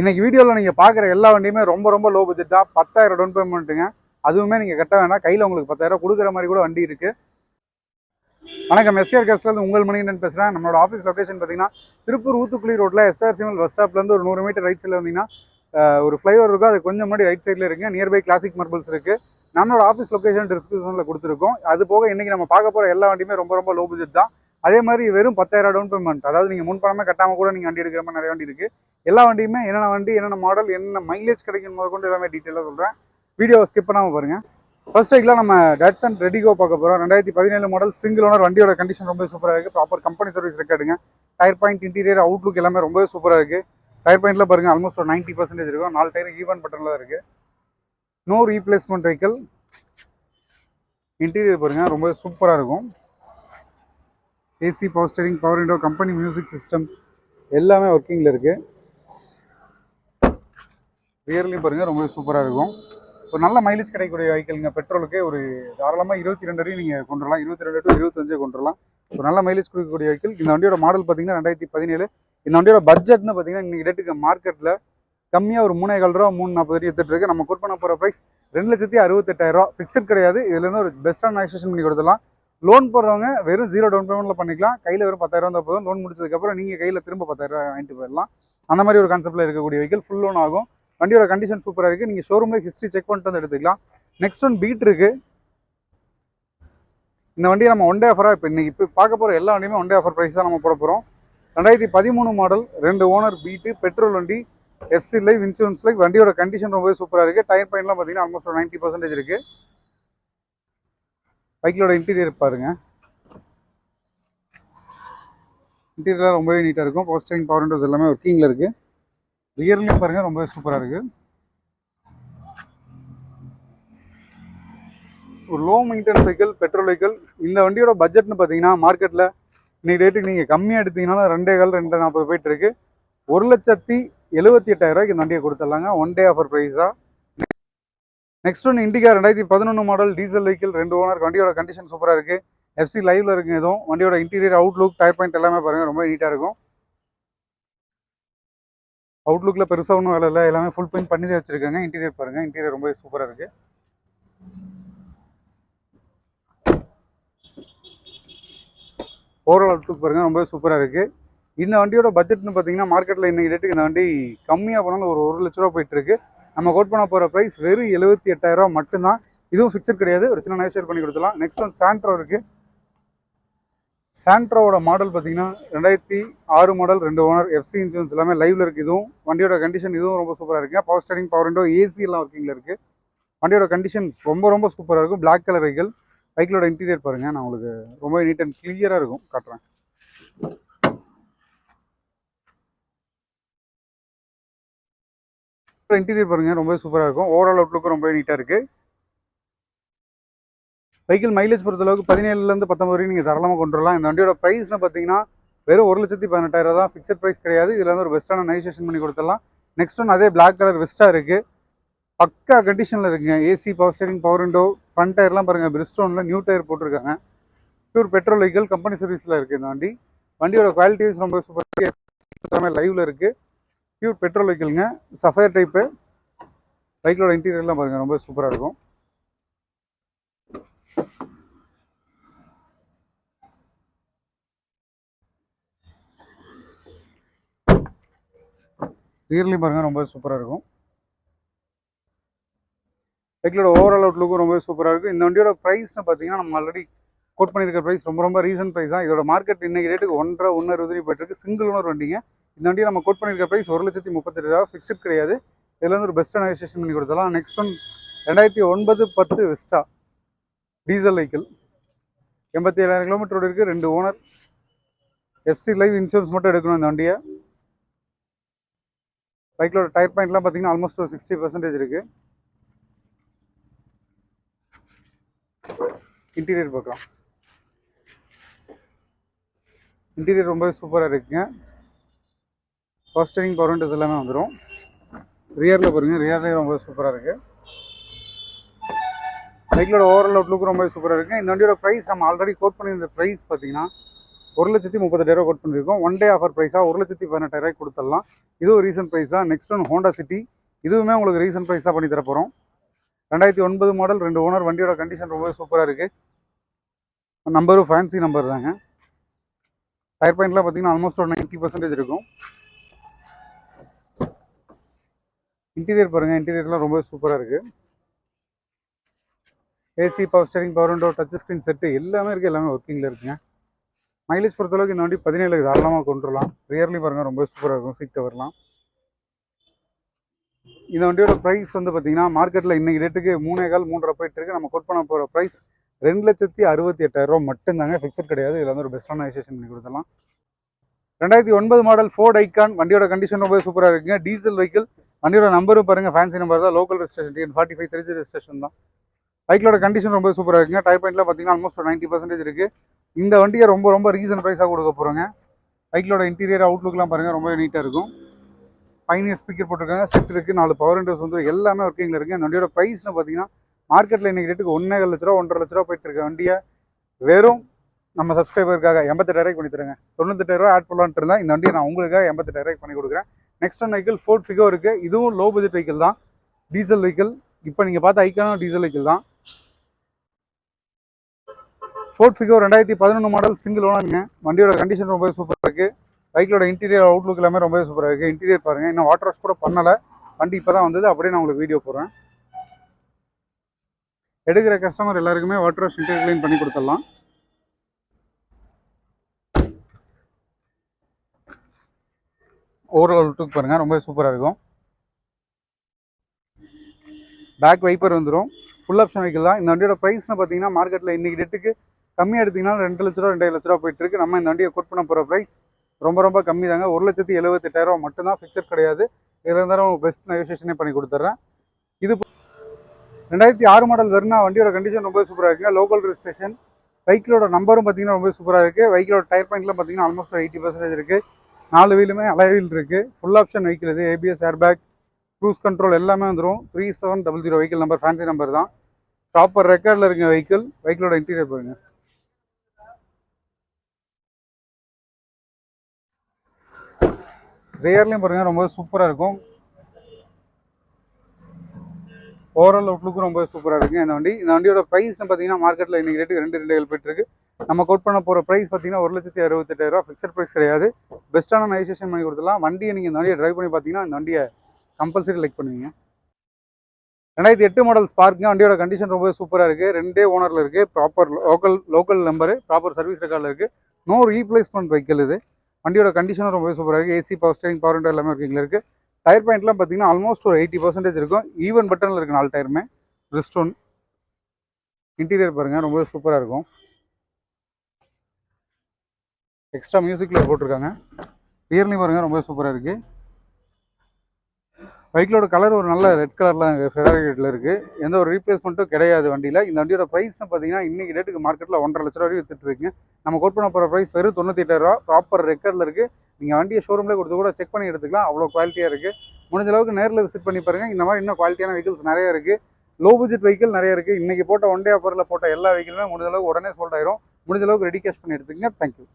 இன்றைக்கி வீடியோவில் நீங்கள் பார்க்குற எல்லா வண்டியுமே ரொம்ப ரொம்ப லோ பட்ஜெட் தான். பத்தாயிரம் டவுன் பேமெண்ட்டுங்க அதுவுமே நீங்கள் கட்ட வேணாம். கையில் உங்களுக்கு பத்தாயிரம் கொடுக்குற மாதிரி கூட வண்டி இருக்குது வணக்கம். எஸ்டிஆர் கேஸ்லேருந்து உங்கள் மணிகண்டன் பேசுகிறேன் நம்மளோட ஆஃபீஸ் லொகேஷன் பார்த்தீங்கன்னா திருப்பூர் ஊத்துக்குழி ரோட்டில் எஸ்ஆர் சிமல் பஸ் ஸ்டாப்லேருந்து ஒரு நூறு மீட்டர் ரைட் சைடில் வந்தீங்கன்னா ஒரு ஃப்ளைஓவர் இருக்கும். அது கொஞ்சம் முன்னாடி ரைட் சைடில் இருக்குங்க நியர்பை கிளாசிக் மர்பிள்ஸ் இருக்குது நம்மளோட ஆஃபீஸ் லொக்கேஷன் டிஸ்கிரிப்ஷனில் கொடுத்துருக்கோம். அது போக இன்றைக்கி நம்ம பார்க்க போகிற எல்லா வண்டியுமே ரொம்ப ரொம்ப லோ பட்ஜெட் தான். அதே மாதிரி வெறும் பத்தாயிரம் டவுன் பேமெண்ட் அதாவது நீங்கள் முன் பணமே கட்டாமல் கூட நீங்கள் வண்டி எடுக்கிற மாதிரி நிறைய வண்டி இருக்குது எல்லா வண்டியுமே என்னென்ன வண்டி என்னென்ன மாடல் என்னென்ன மைலேஜ் கிடைக்கும் முதல் கொண்டு எல்லாமே டீட்டெயிலாக சொல்கிறேன் வீடியோவை ஸ்கிப் பண்ணாமல் பாருங்கள் ஃபர்ஸ்ட் டைக்கில் நம்ம டட்சன் ரெடிகோ பார்க்க போகிறோம் ரெண்டாயிரத்தி பதினேழு மாடல் சிங்கிள் ஓனர் வண்டியோட கண்டிஷன் ரொம்ப சூப்பராக இருக்குது ப்ராப்பர் கம்பெனி சர்வீஸ் ரெக்கார்டுங்க டயர் பாயிண்ட் இன்டீரியர் அவுட்லுக் எல்லாமே ரொம்ப சூப்பராக இருக்குது டயர் பாயிண்ட்ல பாருங்கள் ஆல்மோஸ்ட் ஒரு நைன்ட்டி பர்சன்டேஜ் இருக்கும். நாலு டயர் ஈவன் பட்டனில் தான் இருக்குது நோ ரீப்ளேஸ்மெண்ட் வெஹிக்கிள் இன்டீரியர் பாருங்கள் ரொம்பவே சூப்பராக இருக்கும். AC power steering power window company music system எல்லாமே ஒர்க்கிங்கில் இருக்குது ரியர்லையும் பாருங்கள் ரொம்பவே சூப்பராக இருக்கும். ஒரு நல்ல மைலேஜ் கிடைக்கக்கூடிய வெஹிக்கிள்ங்க பெட்ரோலுக்கு ஒரு தாராளமாக இருபத்தி ரெண்டு வரையும் நீங்கள் கொண்டு வரலாம் இருபத்தி ரெண்டு டு இருபத்தஞ்சே கொண்டு வரலாம் ஒரு நல்ல மைலேஜ் கொடுக்கக்கூடிய வெஹிக்கிள் இந்த வண்டியோட மாடல் பார்த்தீங்கன்னா ரெண்டாயிரத்தி பதினேழு. இந்த வண்டியோட பட்ஜெட்னு பார்த்தீங்கன்னா இன்றைக்கி ரேட்டுக்கு மார்க்கெட்டில் கம்மியாக ஒரு மூணு கால் ரூபா மூணு நாற்பது வரையும் எடுத்துட்டு இருக்கு. நம்ம கோட் பண்ண போகிற ப்ரைஸ் ரெண்டு லட்சத்தி அறுபத்தெட்டாயிரரூவா ஃபிக்ஸட் கிடையாது. இதுலேருந்து ஒரு பெஸ்ட்டான நெகோசியேஷன் பண்ணி கொடுத்துலாம் லோன் போடுறவங்க வெறும் ஜீரோ டவுன் பேமெண்ட்டில் பண்ணிக்கலாம். கையில் வெறும் பத்தாயிரம் தான் போதும். லோன் முடிச்சதுக்கப்புறம் நீங்கள் கையில் திரும்ப பத்தாயிரம் வாங்கிட்டு போயிடலாம். அந்த மாதிரி ஒரு கான்செப்ட்டில் இருக்கக்கூடிய வெஹிக்கிள் ஃபுல் லோன் ஆகும். வண்டியோட கண்டிஷன் சூப்பராக இருக்குது நீங்கள் ஷோரூமில் ஹிஸ்ட்ரி செக் பண்ணிட்டு வந்து எடுத்துக்கலாம். நெக்ஸ்ட் ஒன் பீட் இருக்குது இந்த வண்டியை நம்ம ஒன் டே ஆஃபராக இப்போ இன்றைக்கி இப்போ பார்க்க போகிற எல்லா வண்டியுமே ஒன் டே ஆஃபர் ப்ரைஸ் தான் நம்ம போட போகிறோம் ரெண்டாயிரத்தி பதிமூணு மாடல் ரெண்டு ஓனர் பீட்டு பெட்ரோல் வண்டி எஃப்சி லைஃப் இன்சூரன்ஸ் லைஃப் வண்டியோட கண்டிஷன் ரொம்பவே சூப்பராக இருக்குது டயர் பாயிண்ட்லாம் பார்த்தீங்கன்னா ஆல்மோஸ்ட் ஒரு நைன்ட்டி பர்சன்டேஜ் இருக்குது பைக்கிலோட இன்டீரியர் பாருங்க. இன்டீரியர்லாம் ரொம்பவே நீட்டாக இருக்கும். பவர் ஸ்டேரிங் பவர் விண்டோஸ் எல்லாமே ஒர்க்கிங்கில் இருக்குது ரியர்லையும் பாருங்கள் ரொம்ப சூப்பராக இருக்குது ஒரு low maintenance vehicle petrol vehicle இந்த வண்டியோட பட்ஜெட்னு பார்த்தீங்கன்னா மார்க்கெட்டில் இன்னைக்கு ரேட்டுக்கு நீங்கள் கம்மியாக எடுத்தீங்கனாலும் ரெண்டே கால் ரெண்டு நாற்பது போயிட்டு இருக்கு ஒரு லட்சத்தி எழுபத்தி எட்டாயிரம் ரூபாய்க்கு இந்த வண்டியை கொடுத்துடலாங்க. ஒன் டே ஆஃபர் ப்ரைஸாக நெக்ஸ்ட் ஒன்று இண்டிகா ரெண்டாயிரத்தி பதினொன்று மாடல் டீசல் வெஹிக்கிள் ரெண்டு ஓனர் வண்டியோட கண்டிஷன் சூப்பராக இருக்குது எஃப்சி லைவில் இருக்குது எதுவும் வண்டியோட இன்டீரியர் அவுட்லுக் டயர் பாயிண்ட் எல்லாமே பாருங்கள் ரொம்ப நீட்டாக இருக்கும். அவுட்லுக்கில் பெருசாக ஒன்றும் வேலை இல்லை. எல்லாமே ஃபுல் பெயிண்ட் பண்ணி தான் வச்சுருக்காங்க. இன்டீரியர் பாருங்கள் இன்டீரியர் ரொம்ப சூப்பராக இருக்குது ஓவரால் அவுட்லுக் பாருங்கள் ரொம்ப சூப்பராக இருக்குது இந்த வண்டியோட பட்ஜெட்னு பார்த்தீங்கன்னா மார்க்கெட்டில் இன்னைக்கு ரேட்டுக்கு இந்த வண்டி கம்மியாக போனாலும் ஒரு ஒரு லட்ச ரூபா போயிட்டுருக்கு நம்ம கோட் பண்ண போகிற ப்ரைஸ் வெறும் எழுபத்தி எட்டாயிரரூவா மட்டும்தான். இதுவும் ஃபிக்ஸட் கிடையாது. ஒரு சின்ன நேச்சர் பண்ணி கொடுத்துலாம் நெக்ஸ்ட் ஒன் சாண்ட்ரோ இருக்குது சாண்ட்ரோவோட மாடல் பார்த்தீங்கன்னா ரெண்டாயிரத்தி ஆறு மாடல் ரெண்டு ஓனர் எஃப்சி இன்சூரன்ஸ் எல்லாமே லைவ்ல இருக்குது இதுவும் வண்டியோட கண்டிஷன் இதுவும் ரொம்ப சூப்பராக இருக்குது power steering power window AC எல்லாம் ஒர்க்கிங்கில் இருக்குது வண்டியோட கண்டிஷன் ரொம்ப ரொம்ப சூப்பராக இருக்கும். பிளாக் கலர் வெஹிக்கிள் பைக்கிலோட இன்டீரியர் பாருங்கள் நான் உங்களுக்கு ரொம்ப நீட் அண்ட் கிளியராக இருக்கும். காட்டுறேன். இன்டீரியர் பாருங்க. ரொம்ப சூப்பராக இருக்கும். ஓவரால் அவுட்லுக்கும் ரொம்ப நீட்டாக இருக்குது வெஹிக்கிள் மைலேஜ் பொறுத்தளவுக்கு பதினேழுலேருந்து பத்தொம்பது வரைக்கும் நீங்கள் தரலாமல் கொண்டு வரலாம் இந்த வண்டியோட ப்ரைஸ்னு பார்த்தீங்கன்னா வெறும் ஒரு லட்சத்தி பதினெட்டாயிரம் தான். ஃபிக்ஸட் ப்ரைஸ் கிடையாது. இதில் வந்து ஒரு பெஸ்ட்டான நைசேஷன் பண்ணி கொடுத்துடலாம். நெக்ஸ்ட் ஒன் அதே பிளாக் கலர் வெஸ்ட்டாக இருக்குது பக்கா கண்டிஷனில் இருக்குங்க. AC power steering power window front டயர்லாம் பாருங்கள் பிரிஸ்டோனில் நியூ டயர் போட்டிருக்காங்க. பியூர் பெட்ரோல் வெஹிக்கிள் கம்பெனி சர்வீஸில் இருக்குது இந்த வண்டி. வண்டியோட குவாலிட்டிஸ் ரொம்ப சூப்பராக எல்லாமே லைவில் இருக்குது பியூர் பெட்ரோல் வெஹிக்கிள்ங்க சஃபயர் டைப்பு பைக்கோட இன்டீரியர்லாம் பாருங்கள் ரொம்ப சூப்பராக இருக்கும். ரியர்லையும் பாருங்கள் ரொம்ப சூப்பராக இருக்கும். பைக்கிலோட ஓவரால் அவுட்லுக்கும் ரொம்ப சூப்பராக இருக்கும். இந்த வண்டியோட ப்ரைஸ்னு பார்த்தீங்கன்னா நம்ம ஆல்ரெடி கோட் பண்ணியிருக்க ப்ரைஸ் ரொம்ப ரொம்ப ரீசன் ப்ரைஸ் தான். இதோட மார்க்கெட் இன்னைக்கு ரேட்டுக்கு ஒன்றரை ஒன்று அறுபது போயிட்டுருக்கு சிங்கிள் ஒன்று வண்டிங்க. இந்த வண்டியை நம்ம கோட் பண்ணியிருக்க ப்ரைஸ் ஒரு லட்சத்தி முப்பத்தெட்டு ரூபா ஃபிக்ஸட் கிடையாது. இதில் வந்து ஒரு பெஸ்ட்டான ரெஜிஸ்ட்ரேஷன் பண்ணி கொடுத்தலாம் நெக்ஸ்ட் ஒன் ரெண்டாயிரத்தி ஒன்பது பத்து வெஸ்டா டீசல் வெஹிக்கிள் எண்பத்தி ஏழாயிரம் கிலோமீட்டர் இருக்குது ரெண்டு ஓனர் எஃப்சி லைவ் இன்சூரன்ஸ் மட்டும் எடுக்கணும் இந்த வண்டியை. பைக்கிலோட டயர் பாயிண்ட்லாம் பார்த்தீங்கன்னா ஆல்மோஸ்ட் ஒரு சிக்ஸ்டி பர்சன்டேஜ் இருக்குது இன்டீரியர் பார்க்கலாம். இன்டீரியர் ரொம்பவே சூப்பராக இருக்குங்க. ஃபர்ஸ்ட் ஸ்டேரிங் பவர் விண்டோஸ் எல்லாமே வந்துடும் ரியரில் பாருங்க ரியர்லேயே ரொம்ப சூப்பராக இருக்குது பைக்கிலோட ஓவரால் அவுட்லுக் ரொம்ப சூப்பராக இருக்குது இந்த வண்டியோட ப்ரைஸ் நம்ம ஆல்ரெடி கோட் பண்ணியிருந்த ப்ரைஸ் பார்த்தீங்கன்னா ஒரு லட்சத்தி முப்பத்தெட்டாயிரம் கோட் பண்ணியிருக்கோம். ஒன் டே ஆஃபர் ப்ரைஸாக ஒரு லட்சத்தி பதினெட்டாயிரம் கொடுத்துடலாம். இதுவும் ரீசன்ட் ப்ரைஸாக நெக்ஸ்ட் ஒன் ஹோண்டா சிட்டி இதுவுமே உங்களுக்கு ரீசன்ட் ப்ரைஸாக பண்ணி தர போகிறோம் ரெண்டாயிரத்தி ஒன்பது மாடல் ரெண்டு ஓனர் வண்டியோட கண்டிஷன் ரொம்பவே சூப்பராக இருக்குது நம்பரும் ஃபேன்சி நம்பர் தாங்க. டயர் பாயிண்ட்லாம் பார்த்தீங்கன்னா ஆல்மோஸ்ட் ஒரு நைன்ட்டி பர்சன்டேஜ் இருக்கும். இன்டீரியர் பாருங்கள் இன்டீரியர்லாம் ரொம்ப சூப்பராக இருக்குது AC power steering power window touch screen set எல்லாமே இருக்குது எல்லாமே ஒர்க்கிங்கில் இருக்குங்க. மைலேஜ் பொறுத்தளவுக்கு இந்த வண்டி பதினேழு தாராளமாக கொண்டுடலாம் ரியர்லி பாருங்கள் ரொம்ப சூப்பராக இருக்கும். சீட் கவர்லாம் இந்த வண்டியோட ப்ரைஸ் வந்து பார்த்தீங்கன்னா மார்க்கெட்டில் இன்னைக்கு ரேட்டுக்கு மூணே கால் மூன்றரை போயிட்டு இருக்கு. நம்ம கோட் பண்ண போகிற ப்ரைஸ் ரெண்டு லட்சத்தி அறுபத்தி எட்டாயிரம் ரூபா மட்டும்தாங்க. ஃபிக்ஸட் கிடையாது. இதில் வந்து ஒரு பெஸ்ட்டான விசேஷம் பண்ணி கொடுத்துடலாம். ரெண்டாயிரத்தி ஒன்பது மாடல் ஃபோர்ட் ஐக்கான் வண்டியோட கண்டிஷன் ரொம்ப சூப்பராக இருக்குங்க. டீசல் வெஹிக்கிள் வண்டியோட நம்பரும் பாருங்கள் ஃபேன்சி நம்பர் தான். Local registration TN forty five Trichy registration தான். பைக்கிலோட கண்டிஷன் ரொம்ப சூப்பராக இருக்குங்க. டைப் பாயிண்ட்லாம் பார்த்தீங்கன்னா ஆல்மோஸ்ட் நைன்ட்டி பர்சன்டேஜ் இருக்குது இந்த வண்டியை ரொம்ப ரொம்ப ரீசன் ப்ரைஸாக கொடுக்க போகிறோங்க பைக்கிலோட இன்டீரியர் அவுட்லுக்லாம் பாருங்கள் ரொம்ப நீட்டாக இருக்கும். பைனியர் ஸ்பீக்கர் போட்டிருக்காங்க செட் இருக்குது நாலு பவர் விண்டோஸ் வந்து எல்லாமே ஒர்க்கிங்கில் இருக்குது அந்த வண்டியோட ப்ரைஸ்னு பார்த்தீங்கன்னா மார்க்கெட்டில் இன்றைக்கி ரேட்டுக்கு ஒன்றே லட்ச ரூபா ஒன்றரை லட்ச ரூபா போயிட்டு இருக்க. வண்டியை வெறும் நம்ம சப்ஸ்கிரைபருக்காக எண்பத்தெட்டாயிரம் பண்ணி தருங்க. தொண்ணூத்தெட்டாயிரம் ஆட் பண்ணலான்ட்டு இருந்தால் இந்த வண்டியை நான் உங்களுக்காக எண்பத்தெட்டாயிரம் பண்ணி கொடுக்குறேன். Next one vehicle Ford Figo இருக்குது இதுவும் லோ பட்ஜெட் வெஹிக்கிள் தான். டீசல் வெஹிக்கிள் இப்போ நீங்கள் பார்த்த ஐக்கானும் டீசல் வெஹிக்கிள் தான். ஃபோர்ட் ஃபிகோ ரெண்டாயிரத்தி பதினொன்று மாடல் சிங்கிள் ஓனருங்க வண்டியோட கண்டிஷன் ரொம்ப சூப்பராக இருக்குது பைக்கோட இன்டீரியர் அவுட்லுக் எல்லாமே ரொம்ப சூப்பராக இருக்குது இன்டீரியர் பாருங்கள் இன்னும் வாட்டர் வாஷ் கூட பண்ணலை. வண்டி இப்போ தான் வந்தது. அப்படியே நான் உங்களுக்கு வீடியோ போடுறேன். எடுக்கிற கஸ்டமர் எல்லாருக்குமே வாட்டர் வாஷ் இன்டீரியர் க்ளீன் பண்ணி கொடுத்துடலாம். ஓவரால் லுக் பாருங்கள் ரொம்ப சூப்பராக இருக்கும். பேக் வைப்பர் வந்துடும் ஃபுல் ஆப்ஷன் வெஹிக்கிள் தான். இந்த வண்டியோட ப்ரைஸ்னு பார்த்தீங்கன்னா மார்க்கெட்டில் இன்றைக்கி டேட்டுக்கு கம்மியாக எடுத்தீங்கன்னா ரெண்டு லட்ச ரூபா ரெண்டு லட்ச ரூபா போயிட்டு இருக்கு. நம்ம இந்த வண்டியை கோட் பண்ண போகிற ப்ரைஸ் ரொம்ப ரொம்ப கம்மி தாங்க. ஒரு லட்சத்தி எழுபத்தெட்டாயிரம் மட்டும்தான் ஃபிக்சர் கிடையாது. இதில் இருந்தாலும் பெஸ்ட் நெகோசியேஷனே பண்ணி கொடுத்துட்றேன் இது ரெண்டாயிரத்தி ஆறு மாடல் வருனா வண்டியோட கண்டிஷன் ரொம்ப சூப்பராக இருக்குங்க. லோக்கல் ரெஜிஸ்ட்ரேஷன் வெஹிக்கிளோட நம்பரும் பார்த்தீங்கன்னா ரொம்ப சூப்பராக இருக்குது வெஹிக்கிளோட டயர் பாயிண்ட்லாம் பார்த்தீங்கன்னா ஆல்மோஸ்ட் எயிட்டி பர்சன்டேஜ் இருக்குது நாலு வீலுமே அலை வீல் இருக்குது ஃபுல் ஆப்ஷன் வெஹிக்கிள் இது. ஏபிஎஸ் ஏர்பேக் க்ரூஸ் கண்ட்ரோல் எல்லாமே வந்துடும் three seven double zero vehicle number fancy number தான். ப்ராப்பர் ரெக்கார்டில் இருக்குங்க வெஹிக்கிள் வெஹிக்கிளோட இன்டீரியர் பாருங்க. ரியர்லையும் பார்த்தீங்கன்னா ரொம்ப சூப்பராக இருக்கும். ஓவரால் அவுட்லுக்கும் ரொம்ப சூப்பராக இருக்குது இந்த வண்டி இந்த வண்டியோட ப்ரைஸ் பார்த்தீங்கன்னா மார்க்கெட்டில் இன்றைக்கி ரேட்டுக்கு ரெண்டு ரெண்டு போயிட்டு நம்ம கோட் பண்ண போகிற ப்ரைஸ் பார்த்தீங்கன்னா ஒரு லட்சத்தி அறுபத்தெட்டாயிரூவா ஃபிக்ஸட் ப்ரைஸ் கிடையாது. பெஸ்ட்டான நைசேஷன் பண்ணி கொடுத்துலாம் வண்டியை நீங்கள் இந்த வண்டியை ட்ரைவ் பண்ணி பார்த்தீங்கன்னா இந்த வண்டியை கம்பல்சரி லைக் பண்ணுவீங்க. ரெண்டாயிரத்தி எட்டு மாடல் ஸ்பார்க்குங்க வண்டியோட கண்டிஷன் ரொம்ப சூப்பராக இருக்குது ரெண்டே ஓனரில் இருக்குது proper local local number proper service ரெக்கார்டில் இருக்குது நோ ரீப்ளேஸ்மெண்ட் வெஹிக்கிள் இது. வண்டியோட கண்டிஷனும் ரொம்ப சூப்பராக இருக்குது AC power steering power window எல்லாமே இருக்கீங்களா இருக்குது டயர் பாயிண்ட்லாம் பார்த்தீங்கன்னா ஆல்மோஸ்ட் ஒரு எயிட்டி பர்சன்டேஜ் இருக்கும். ஈவன் பட்டனில் இருக்குது நாலு டயருமே ரிஸ்டோன் இன்டீரியர் பாருங்கள் ரொம்ப சூப்பராக இருக்கும். எக்ஸ்ட்ரா மியூசிக்கில் போட்டிருக்காங்க. ரியர்லையும் பாருங்கள் ரொம்ப சூப்பராக இருக்குது பைக்கிலோட கலர் ஒரு நல்ல ரெட் கலரில் ஃபெராரி இருக்குது எந்த ஒரு ரீப்ளேஸ்மெண்ட்டும் கிடையாது வண்டியில். இந்த வண்டியோட ப்ரைஸ்னு பார்த்தீங்கன்னா இன்றைக்கி ரேட்டுக்கு மார்க்கெட்டில் ஒன்றரை லட்ச ரூபா வரைக்கும் வித்துட்டு நம்ம கோட் பண்ண போகிற ப்ரைஸ் வெறும் தொண்ணூற்றி ரூபா. ப்ராப்பர் ரெக்கார்டில் இருக்குது நீங்கள் வண்டியை ஷோரூமில் கொடுத்து கூட செக் பண்ணி எடுத்துக்கலாம். அவ்வளோ குவாலிட்டியாக இருக்குது முடிஞ்ச அளவுக்கு நேரில் விசிட் பண்ணி பாருங்கள் இந்த மாதிரி இன்னும் குவாலிட்டியான வெஹிக்கிள்ஸ் நிறைய இருக்குது லோ பட்ஜெட் வெஹிக்கிள் நிறைய இருக்குது இன்றைக்கி போட்ட ஒன் டே ஆஃபரில் போட்ட எல்லா வெஹிக்கிளுமே முடிஞ்ச அளவுக்கு உடனே சோல்ட் ஆயிரும். முடிஞ்ச அளவுக்கு ரெடி கேஷ் பண்ணி எடுத்துக்கங்க. தேங்க்யூ